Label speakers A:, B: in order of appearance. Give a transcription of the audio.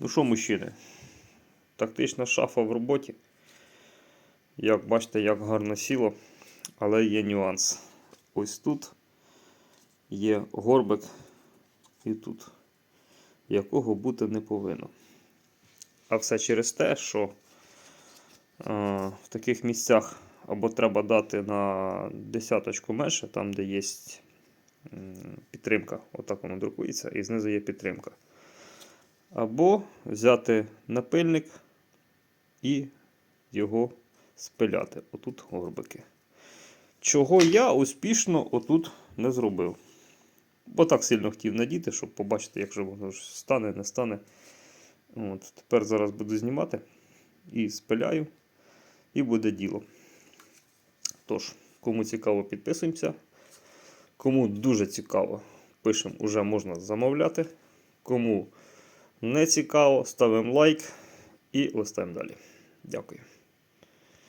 A: Ну що, мужчини? Тактична шафа в роботі. Як бачите, як гарно сіло, але є нюанс. Ось тут є горбик і тут, якого бути не повинно. А все через те, що е, в таких місцях або треба дати на десяточку менше, там, де є підтримка, отак воно друкується, і знизу є підтримка. Або взяти напильник і його спиляти. Отут горбики. Чого я успішно отут не зробив. Бо так сильно хотів надіти, щоб побачити, як же воно ж стане, не стане. От, Тепер зараз буду знімати і спиляю, і буде діло. Тож, кому цікаво, підписуємося. Кому дуже цікаво, пишемо, уже можна замовляти. Кому не цікаво, ставимо лайк і листаємо далі. Дякую.